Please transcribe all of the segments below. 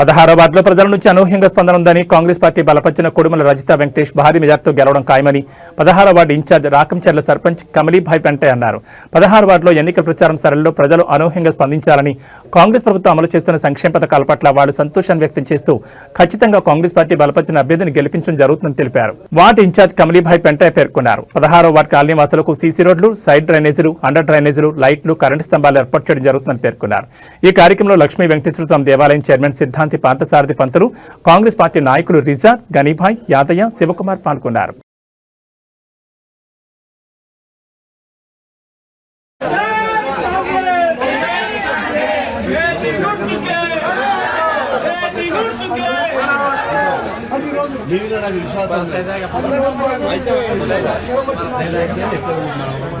పదహారో వార్డులో ప్రజల నుంచి అనూహ్యంగా స్పందన ఉందని కాంగ్రెస్ పార్టీ బలపరిచిన కొడుమల రజిత వెంకటేష్ భారీ మెజార్టీతో గెలవడం ఖాయమని పదహారో వార్డు ఇన్ఛార్జ్ రాకంచర్ల సర్పంచ్ కమలీభాయ్ పెంటే అన్నారు. పదహారు వార్డులో ఎన్నికల ప్రచారం సరళిలో ప్రజలు అనూహ్యంగా స్పందించాలని కాంగ్రెస్ ప్రభుత్వం అమలు చేస్తున్న సంక్షేమ పథకాల పట్ల వాళ్ళు సంతోషాన్ని వ్యక్తం చేస్తూ ఖచ్చితంగా కాంగ్రెస్ పార్టీ బలపరిచిన అభ్యర్థిని గెలిపించడం జరుగుతుందని తెలిపారు. వార్డు ఇన్ఛార్జ్ కమలీభాయ్ పెంటే పేర్కొన్నారు. పదహారో వార్డు కాలనీ వాసులకు సీసీ రోడ్లు సైడ్ డ్రైనేజీలు అండర్ డ్రైనేజీలు లైట్లు కరెంటు స్తంభాలు ఏర్పాటు చేయడం జరుగుతుందని పేర్కొన్నారు. ఈ కార్యక్రమంలో లక్ష్మీ వెంకటేశ్వర స్వామి దేవాలయం చైర్మన్ సిద్ధాంత్ పాంతసారథి పంతులు కాంగ్రెస్ పార్టీ నాయకులు రిజాద్ గనీభాయ్ యాదయ్య శివకుమార్ పాల్గొన్నారు. విశ్వాసం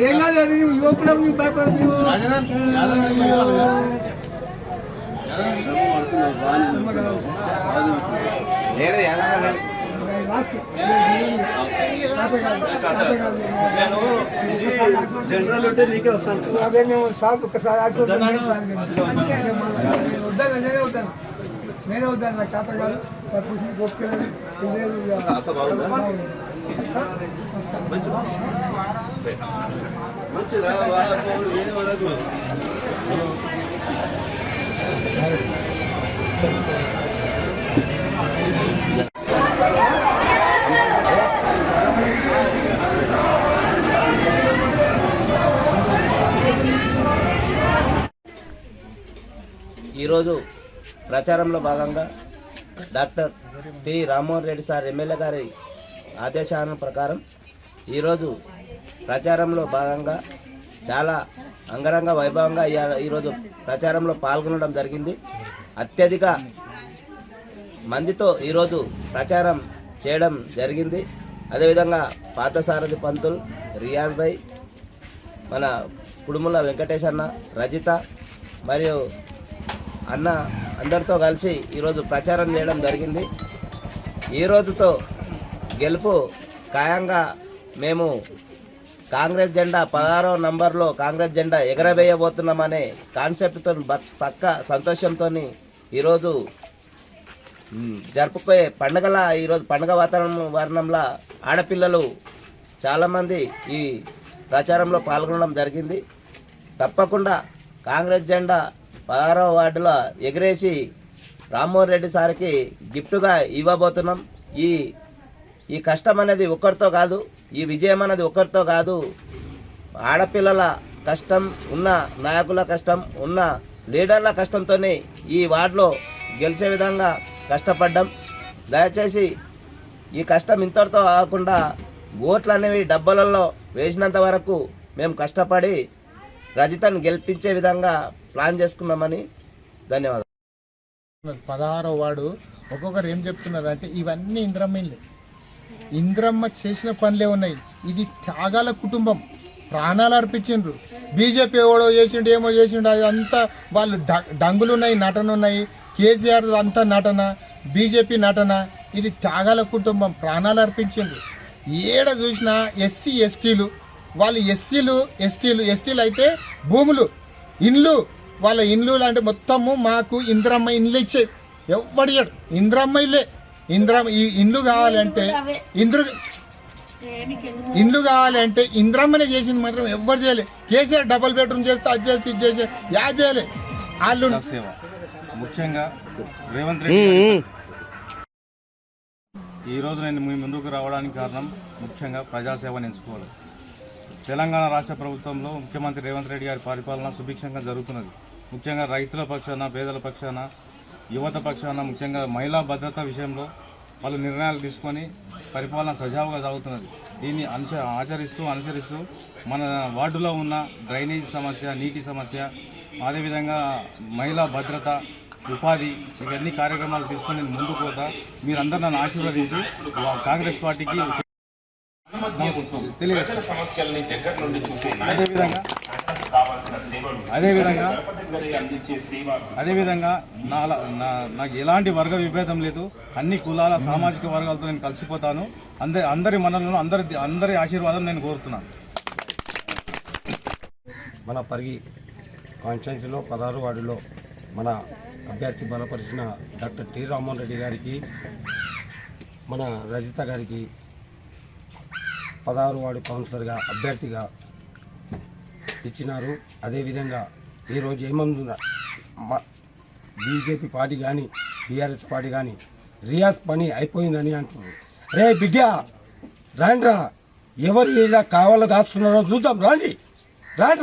ఏం కాదు యువకుడు నీకు భయపడదు లాస్ట్ జనరల్ ఉంటే నీకే వస్తాను అదే మేము సార్ ఒకసారి వద్దాను నేనే వద్దాను నేనే వద్దాను నాకు చేత కాదు. చూసి గొప్పలేదు అంత ఈరోజు ప్రచారంలో భాగంగా doctor T Rammohan Reddy sir MLA గారి ఆదేశాల ప్రకారం ఈరోజు ప్రచారంలో భాగంగా చాలా అంగరంగ వైభవంగా ఈరోజు ప్రచారంలో పాల్గొనడం జరిగింది. అత్యధిక మందితో ఈరోజు ప్రచారం చేయడం జరిగింది. అదేవిధంగా పాతసారథి పంతులు రియాజ్ భాయ్ మన కుడుముల వెంకటేష్ అన్న రజిత మరియు అన్న అందరితో కలిసి ఈరోజు ప్రచారం చేయడం జరిగింది. ఈ రోజుతో గెలుపు ఖాయంగా మేము కాంగ్రెస్ జెండా పదహారో నంబర్లో కాంగ్రెస్ జెండా ఎగరవేయబోతున్నామనే కాన్సెప్ట్తో పక్క సంతోషంతో ఈరోజు జరుపుకునే జరుపుకోయే పండగల ఈరోజు పండగ వాతావరణం వర్ణంలో ఆడపిల్లలు చాలామంది ఈ ప్రచారంలో పాల్గొనడం జరిగింది. తప్పకుండా కాంగ్రెస్ జెండా పదహారో వార్డులో ఎగిరేసి రామ్మోహన్ రెడ్డి సార్కి గిఫ్ట్గా ఇవ్వబోతున్నాం. ఈ ఈ కష్టం అనేది ఒకరితో కాదు ఈ విజయం అనేది ఒకరితో కాదు. ఆడపిల్లల కష్టం ఉన్న నాయకుల కష్టం ఉన్న లీడర్ల కష్టంతోనే ఈ వార్డులో గెలిచే విధంగా కష్టపడ్డాం. దయచేసి ఈ కష్టం ఇంతటితో కాకుండా ఓట్లు అనేవి డబ్బలలో వేసినంత వరకు మేము కష్టపడి రజితను గెలిపించే విధంగా ప్లాన్ చేసుకున్నామని ధన్యవాదాలు. పదహారో వాడు ఒక్కొక్కరు ఏం చెప్తున్నారు అంటే ఇవన్నీ ఇంద్రమ్మ ఇంద్రమ్మ చేసిన పనులే ఉన్నాయి. ఇది త్యాగాల కుటుంబం. ప్రాణాలు అర్పించిండ్రు. బీజేపీ ఎవడో చేసిండు ఏమో చేసిండు అది అంతా వాళ్ళు డ- డంగులు ఉన్నాయి నటన ఉన్నాయి కేసీఆర్ అంతా నటన బీజేపీ నటన. ఇది త్యాగాల కుటుంబం ప్రాణాలు అర్పించిండ్రు. ఏడ చూసినా ఎస్సీ ఎస్టీలు వాళ్ళు ఎస్సీలు ఎస్టీలు ఎస్టీలు అయితే భూములు ఇండ్లు. వాళ్ళ ఇండ్లు అంటే మొత్తము మాకు ఇంద్రమ్మ ఇండ్లు ఇచ్చే. ఎవడియాడు ఇంద్రమ్మ ఇల్లే. ఇంద్రమ్మ ఈ ఇండ్లు కావాలంటే ఇంద్ర ఇండ్లు కావాలంటే ఇంద్రమ్మనే చేసింది మాత్రం ఎవ్వరు చేయలే. కేసీఆర్ డబుల్ బెడ్రూమ్ చేస్తే అది చేసి ఇది చేసి యా చేయలే. వాళ్ళు సేవ. ముఖ్యంగా రేవంత్ రెడ్డి ఈ రోజు నేను మీ ముందుకు రావడానికి కారణం ముఖ్యంగా ప్రజాసేవను ఎంచుకోవాలి. తెలంగాణ రాష్ట్ర ప్రభుత్వంలో ముఖ్యమంత్రి రేవంత్ రెడ్డి గారి పరిపాలన సుభిక్షంగా జరుగుతున్నది. ముఖ్యంగా రైతుల పక్షాన పేదల పక్షాన యువత పక్షాన ముఖ్యంగా మహిళా భద్రత విషయంలో వాళ్ళు నిర్ణయాలు తీసుకొని పరిపాలన సజావుగా సాగుతున్నది. దీన్ని అనుస ఆచరిస్తూ అనుసరిస్తూ మన వార్డులో ఉన్న డ్రైనేజ్ సమస్య నీటి సమస్య అదేవిధంగా మహిళా భద్రత ఉపాధి ఇవన్నీ కార్యక్రమాలు తీసుకొని ముందుకు పోతా మీరందరూ నన్ను ఆశీర్వదించి కాంగ్రెస్ పార్టీకి తెలియజేస్తాను అదేవిధంగా అదేవిధంగా అదేవిధంగా నా నా- నాకు ఎలాంటి వర్గ విభేదం లేదు. అన్ని కులాల సామాజిక వర్గాలతో నేను కలిసిపోతాను. అందరి అందరి మనలను అందరి అందరి ఆశీర్వాదం నేను కోరుతున్నాను. మన పరిగి కాన్స్టిట్యున్సీలో పదహారు వార్డులో మన అభ్యర్థి బలపరిచిన డాక్టర్ టి రామ్మోహన్ రెడ్డి గారికి మన రజిత గారికి పదహారు వార్డు కౌన్సిలర్గా అభ్యర్థిగా ఇచ్చినారు. అదేవిధంగా ఈరోజు ఏమందున బీజేపీ పార్టీ కానీ బీఆర్ఎస్ పార్టీ కానీ రియాజ్ పని అయిపోయిందని అంటున్నారు. రే బిడ్డ రాండ్రా. ఎవరు ఇలా కావాలో కాస్తున్నారో చూద్దాం రాండి. రాండ్రా.